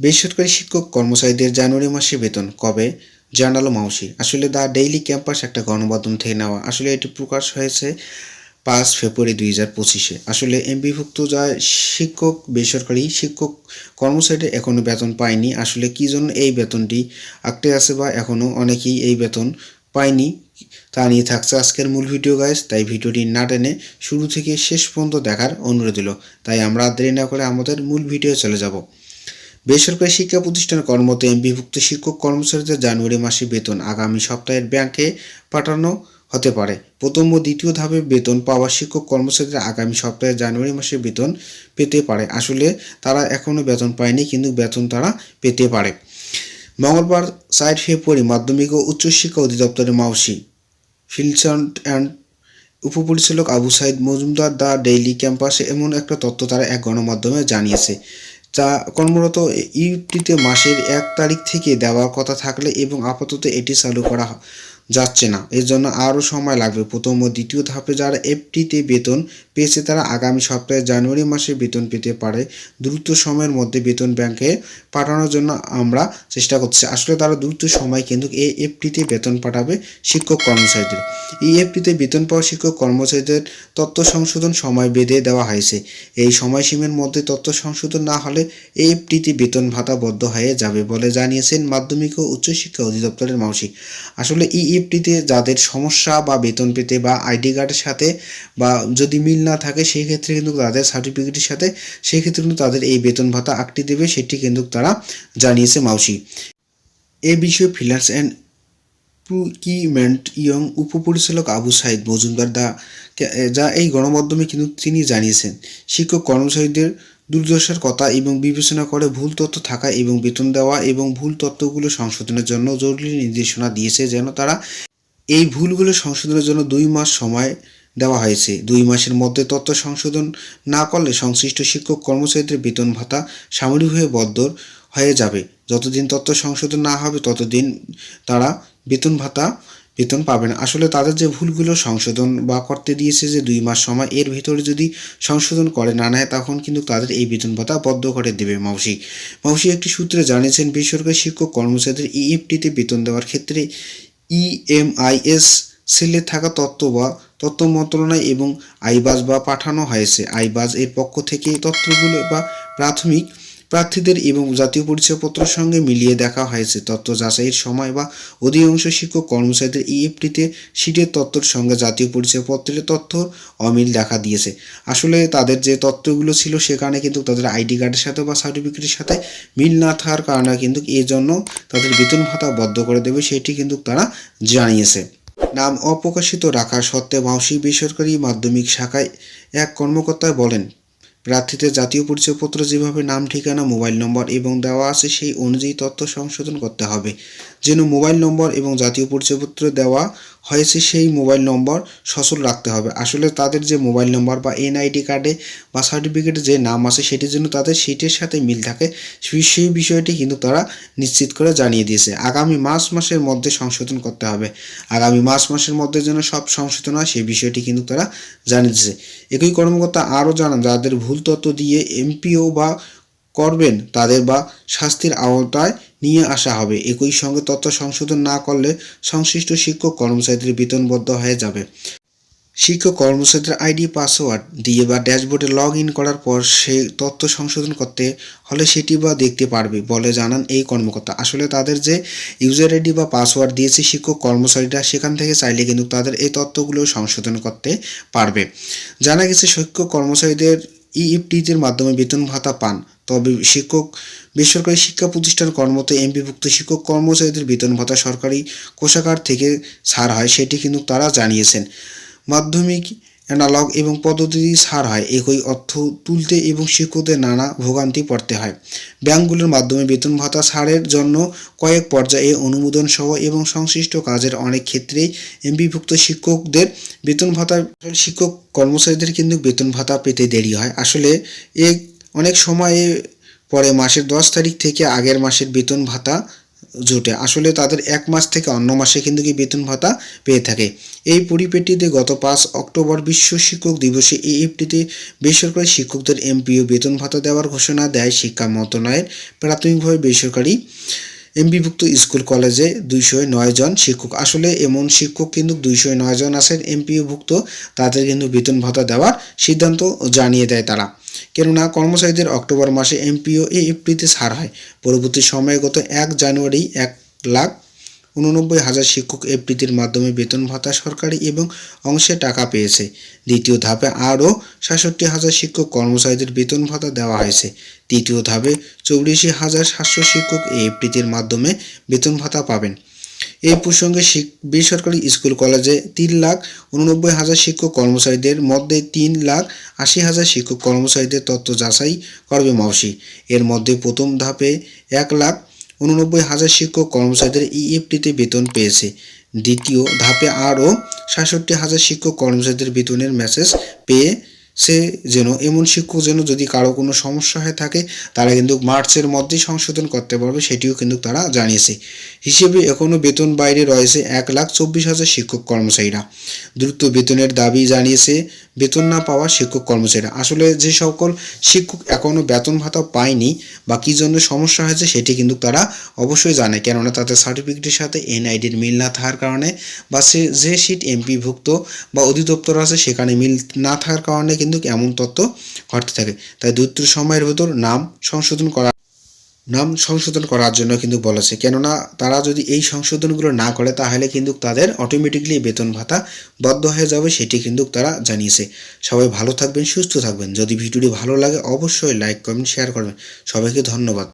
বেসরকারি শিক্ষক কর্মচারীদের জানুয়ারি মাসে বেতন, কবে? জানালো মাউসি। আসলে দ্য ডেইলি ক্যাম্পাস একটা গণমাধ্যম থেকে নেওয়া। আসলে এটি প্রকাশ হয়েছে পাঁচ ফেব্রুয়ারি দুই হাজার পঁচিশে। আসলে এমবিভুক্ত যা শিক্ষক, বেসরকারি শিক্ষক কর্মচারীরা এখনও বেতন পায়নি। আসলে কী জন্য এই বেতনটি আঁকতে আছে বা এখনও অনেকেই এই বেতন পায়নি তা নিয়ে থাকছে আজকের মূল ভিডিও গাইজ তাই ভিডিওটি না টেনে শুরু থেকে শেষ পর্যন্ত দেখার অনুরোধ দিল তাই আমরা দেরি না করে আমাদের মূল ভিডিও চলে যাব। বেসরকারি শিক্ষা প্রতিষ্ঠানে কর্মরত এমবিভুক্ত শিক্ষক কর্মচারীদের জানুয়ারি মাসে বেতন আগামী সপ্তাহের ব্যাংকে পাঠানো হতে পারে। প্রথম ও দ্বিতীয় ধাপে বেতন পাওয়া শিক্ষক কর্মচারীরা আগামী সপ্তাহে জানুয়ারি মাসে বেতন পেতে পারে। আসলে তারা এখনও বেতন পায়নি, কিন্তু বেতন তারা পেতে পারে। মঙ্গলবার সাইট ফেব্রুয়ারি মাধ্যমিক ও উচ্চশিক্ষা অধিদপ্তরের মাউসি ফিলসন্ট অ্যান্ড উপপরিচালক আবু সাইদ মজুমদার দ্য ডেইলি ক্যাম্পাসে এমন একটা তথ্য তারা এক গণমাধ্যমে জানিয়েছে। যা কর্মরত ইউটিতে মাসের এক তারিখ থেকে দেওয়ার কথা থাকলে এবং আপাতত এটি চালু করা যাচ্ছে না। এর জন্য আরও সময় লাগবে। প্রথম ও দ্বিতীয় ধাপে যারা এফটিতে বেতন পেয়েছে, তারা আগামী সপ্তাহে জানুয়ারি মাসে বেতন পেতে পারে। দ্রুত সময়ের মধ্যে বেতন ব্যাংকে পাঠানোর জন্য আমরা চেষ্টা করছি। আসলে তারা দ্রুত সময় কিন্তু এই এফটিতে বেতন পাঠাবে শিক্ষক কর্মচারীদের। এই এফটিতে বেতন পাওয়া শিক্ষক কর্মচারীদের তথ্য সংশোধন সময় বেঁধে দেওয়া হয়েছে। এই সময়সীমের মধ্যে তথ্য সংশোধন না হলে এই এফটিতে বেতন ভাতা বদ্ধ হয়ে যাবে বলে জানিয়েছেন মাধ্যমিক ও উচ্চশিক্ষা অধিদপ্তরের মাউসি আসলে এই এফটিতে যাদের সমস্যা বা বেতন পেতে বা আইডি কার্ডের সাথে বা যদি মিল না থাকে, সেই ক্ষেত্রে কিন্তু তাদের সার্টিফিকেটের সাথে, সেই ক্ষেত্রে কিন্তু তাদের এই বেতন ভাতা আটটি দেবে, সেটি কিন্তু তারা জানিয়েছে মাউসি। এ বিষয়ে ফিনান্স অ্যান্ড প্রকিউমেন্ট ইয়ং উপপরিচালক আবু সাইদ মজুমদার দা যা এই গণমাধ্যমে কিন্তু তিনি জানিয়েছেন। শিক্ষক কর্মচারীদের দুর্দশার কথা এবং বিবেচনা করে ভুল তথ্য থাকা এবং বেতন দেওয়া এবং ভুল তথ্যগুলো সংশোধনের জন্য জরুরি নির্দেশনা দিয়েছে যেন তারা এই ভুলগুলো সংশোধনের জন্য দুই মাস সময় দেওয়া হয়েছে। দুই মাসের মধ্যে তথ্য সংশোধন না করলে সংশ্লিষ্ট শিক্ষক কর্মচারীদের বেতন ভাতা সামরিক হয়ে বদ্ধ হয়ে যাবে। যতদিন তথ্য সংশোধন না হবে, ততদিন তারা বেতন ভাতা বেতন পাবে না আসলে তাদের যে ভুলগুলো সংশোধন বা করতে দিয়েছে যে দুই মাস সময়, এর ভিতরে যদি সংশোধন করে না নেয়, তখন কিন্তু তাদের এই বেতন ভাতা বদ্ধ করে দেবে মাউসি। মাউসি একটি সূত্রে জানিয়েছেন, বেসরকারি শিক্ষক কর্মচারীদের ইএফটিতে বেতন দেওয়ার ক্ষেত্রে ইএমআইএস সেলে থাকা তত্ত্ব বা তত্ত্ব মন্ত্রণালয় এবং আইবাজ বা পাঠানো হয়েছে। আইবাজ এর পক্ষ থেকে তথ্যগুলো বা প্রাথমিক প্রার্থীদের এবং জাতীয় পরিচয়পত্রের সঙ্গে মিলিয়ে দেখা হয়েছে তথ্য যাচাইয়ের সময় বা অধিকাংশ শিক্ষক কর্মচারীদের ইএফটিতে সিটের তথ্যের সঙ্গে জাতীয় পরিচয়পত্রের তথ্য অমিল দেখা দিয়েছে। আসলে তাদের যে তথ্যগুলো ছিল সেখানে কিন্তু তাদের আইডি কার্ডের সাথে বা সার্টিফিকেটের সাথে মিল না থাকার কারণে কিন্তু এই জন্য তাদের বেতন ভাতা বদ্ধ করে দেবে সেটি কিন্তু তারা জানিয়েছে। নাম অপ্রকাশিত রাখা সত্ত্বে মাউসি বেসরকারি মাধ্যমিক শাখায় এক কর্মকর্তা বলেন প্রার্থীদের জাতীয় পরিচয়পত্র যেভাবে নাম, ঠিকানা, মোবাইল নম্বর এবং দেওয়া আছে সেই অনুযায়ী তথ্য সংশোধন করতে হবে। যেন মোবাইল নম্বর এবং জাতীয় পরিচয়পত্র দেওয়া হয়েছে, সেই মোবাইল নম্বর সচল রাখতে হবে। আসলে তাদের যে মোবাইল নম্বর বা এনআইডি কার্ডে বা সার্টিফিকেটে যে নাম আছে, সেটির জন্য তাদের সিটের সাথে মিল থাকে। সেই- সেই বিষয়টি কিন্তু তারা নিশ্চিত করে জানিয়ে দিয়েছে। আগামী মার্চ মাসের মধ্যে সংশোধন করতে হবে। আগামী মার্চ মাসের মধ্যে যেন সব সংশোধন হয়, সেই বিষয়টি কিন্তু তারা জানিয়ে দিয়েছে। একই কর্মকর্তা আরও জানান, যাদের ভুল তথ্য দিয়ে এমপিও বা করবেন, তাদের বা শাস্তির আওতায় নিয়ে আসা হবে। একই সঙ্গে তথ্য সংশোধন না করলে সংশ্লিষ্ট শিক্ষক কর্মচারীদের বেতনবদ্ধ হয়ে যাবে। শিক্ষক কর্মচারীদের আইডি, পাসওয়ার্ড দিয়ে বা ড্যাশবোর্ডে লগ ইন করার পর সেই তথ্য সংশোধন করতে হলে সেটি বা দেখতে পারবে বলে জানান এই কর্মকর্তা। আসলে তাদের যে ইউজার আইডি বা পাসওয়ার্ড দিয়েছে শিক্ষক কর্মচারীরা সেখান থেকে চাইলে কিন্তু তাদের এই তথ্যগুলো সংশোধন করতে পারবে। জানা গেছে, শিক্ষক কর্মচারীদের ইএফটিদের মাধ্যমে বেতন ভাতা পান। তবে শিক্ষক, বেসরকারি শিক্ষা প্রতিষ্ঠান কর্মরত এমপিভুক্ত শিক্ষক কর্মচারীদের বেতন ভাতা সরকারি কোষাগার থেকে ছাড় হয়, সেটি কিন্তু তারা জানিয়েছেন। মাধ্যমিক অ্যানালগ এবং পদ্ধতি ছাড় হয়, একই অর্থ তুলতে এবং শিক্ষকদের নানা ভোগান্তি পড়তে হয়। ব্যাংকগুলোর মাধ্যমে বেতন ভাতা ছাড়ের জন্য কয়েক পর্যায়ে অনুমোদন সহ এবং সংশ্লিষ্ট কাজের অনেক ক্ষেত্রেই এমপিভুক্ত শিক্ষকদের বেতন ভাতা, শিক্ষক কর্মচারীদের কিন্তু বেতন ভাতা পেতে দেরি হয়। আসলে এ অনেক সময়ে পরে মাসের দশ তারিখ থেকে আগের মাসের বেতন ভাতা জোটে। আসলে তাদের এক মাস থেকে অন্য মাসে কিন্তু কি বেতন ভাতা পেয়ে থাকে। এই পরিপ্রেক্ষিতে গত পাঁচ অক্টোবর বিশ্ব শিক্ষক দিবসে এএফটিতে বেসরকারি শিক্ষকদের এমপিও বেতন ভাতা দেওয়ার ঘোষণা দেয় শিক্ষা মন্ত্রণালয়ের প্রাথমিকভাবে বেসরকারি এমপিভুক্ত স্কুল কলেজে দুইশো নয় জন শিক্ষক। আসলে এমন শিক্ষক কিন্তু দুইশো নয় জন আছেন এমপিওভুক্ত তাদের কিন্তু বেতন ভাতা দেওয়ার সিদ্ধান্ত জানিয়ে দেয় তারা। কেননা কর্মচারীদের অক্টোবর মাসে এমপিও এ এফটিতে ছাড় হয়। পরবর্তী সময়ে গত এক জানুয়ারি এক লাখ উননব্বই হাজার শিক্ষক এফটির মাধ্যমে বেতন ভাতা সরকারি এবং অংশে টাকা পেয়েছে। দ্বিতীয় ধাপে আরও সাতষট্টি হাজার শিক্ষক কর্মচারীদের বেতন ভাতা দেওয়া হয়েছে। তৃতীয় ধাপে চৌরাশি হাজার সাতশো শিক্ষক এই এফটির মাধ্যমে বেতন ভাতা পাবেন। এই প্রসঙ্গে বেসরকারি স্কুল কলেজে তিন লাখ উননব্বই হাজার শিক্ষক কর্মচারীদের মধ্যে তিন লাখ আশি হাজার শিক্ষক কর্মচারীদের তথ্য যাচাই করবে মাউসি এর মধ্যে প্রথম ধাপে এক লাখ উননব্বই হাজার শিক্ষক কর্মচারীদের ইএফটিতে বেতন পেয়েছে। দ্বিতীয় ধাপে আরও সাতষট্টি হাজার শিক্ষক কর্মচারীদের বেতনের মেসেজ পেয়ে সে যেন, এমন শিক্ষক যেন যদি কারও কোনো সমস্যা হয়ে থাকে, তারা কিন্তু মার্চের মধ্যেই সংশোধন করতে পারবে, সেটিও কিন্তু তারা জানিয়েছে। হিসেবে এখনও বেতন বাইরে রয়েছে এক লাখ চব্বিশ হাজার শিক্ষক কর্মচারীরা। দ্রুত বেতনের দাবি জানিয়েছে বেতন না পাওয়া শিক্ষক কর্মচারীরা। আসলে যে সকল শিক্ষক এখনও বেতন ভাতা পায়নি বা কী জন্য সমস্যা হয়েছে, সেটি কিন্তু তারা অবশ্যই জানে। কেননা তাদের সার্টিফিকেটের সাথে এনআইডির মিল না থাকার কারণে বা সে, যে সিট এমপিভুক্ত বা অধিদপ্তর আছে, সেখানে মিল না থাকার কারণে কিন্তু এমন তথ্য ঘটতে থাকে। তাই দ্রুত সময়ের ভেতর নাম সংশোধন করা নাম সংশোধন করার জন্য কিন্তু বলেছে কেননা তারা যদি এই সংশোধনগুলো না করে, তাহলে কিন্তু তাদের অটোমেটিকলি বেতন ভাতা বদ্ধ হয়ে যাবে, সেটি কিন্তু তারা জানিয়েছে। সবাই ভালো থাকবেন, সুস্থ থাকবেন। যদি ভিডিওটি ভালো লাগে, অবশ্যই লাইক কমেন্ট শেয়ার করবেন। সবাইকে ধন্যবাদ।